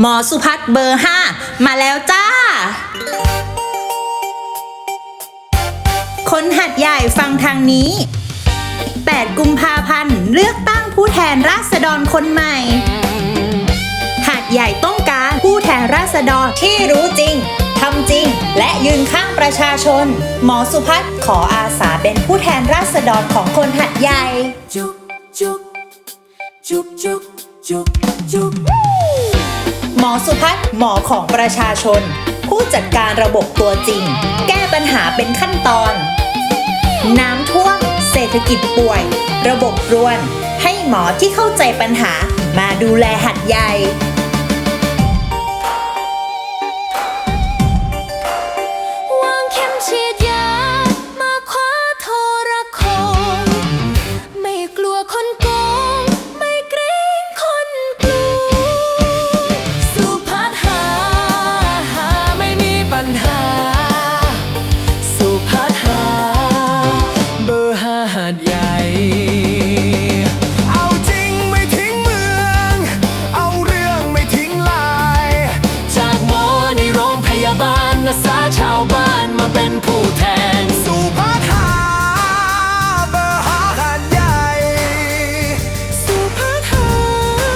หมอสุพัฒน์เบอร์ห้ามาแล้วจ้า คนหัดใหญ่ฟังทางนี้ 8 กุมภาพันธ์ เลือกตั้งผู้แทนราษฎรคนใหม่หาดใหญ่ต้องการผู้แทนราษฎรที่รู้จริงทำจริง และยืนข้างประชาชน หมอสุพัฒน์ขออาสาเป็นผู้แทนราษฎรของคนหัดใหญ่ อสุพัฒน์หมอของประชาชน ผู้จัดการระบบตัวจริง แก้ปัญหาเป็นขั้นตอน น้ำท่วม เศรษฐกิจป่วย ระบบรวน ให้หมอที่เข้าใจปัญหามาดูแลหัดใหญ่ อาสาชาวบ้านมาเป็นผู้แทน สู่พัฒนาเบอร์หาหาดใหญ่สู่พัฒนา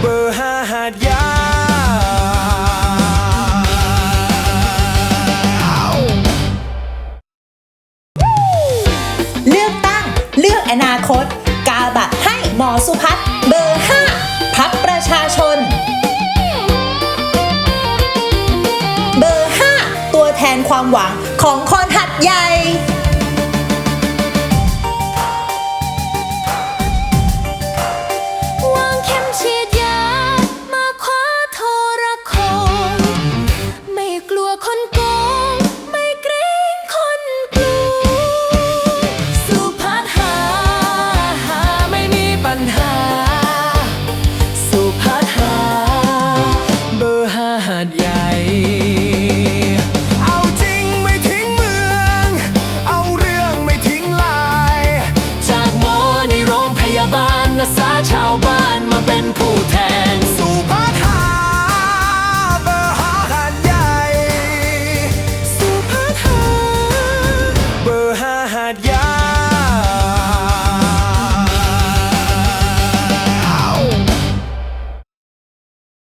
เบอร์หาหาดใหญ่เลือกตั้งเลือกอนาคต กาบัตรให้หมอสุพัฒน์ นความหวังของคนหัดใหญ่ ten.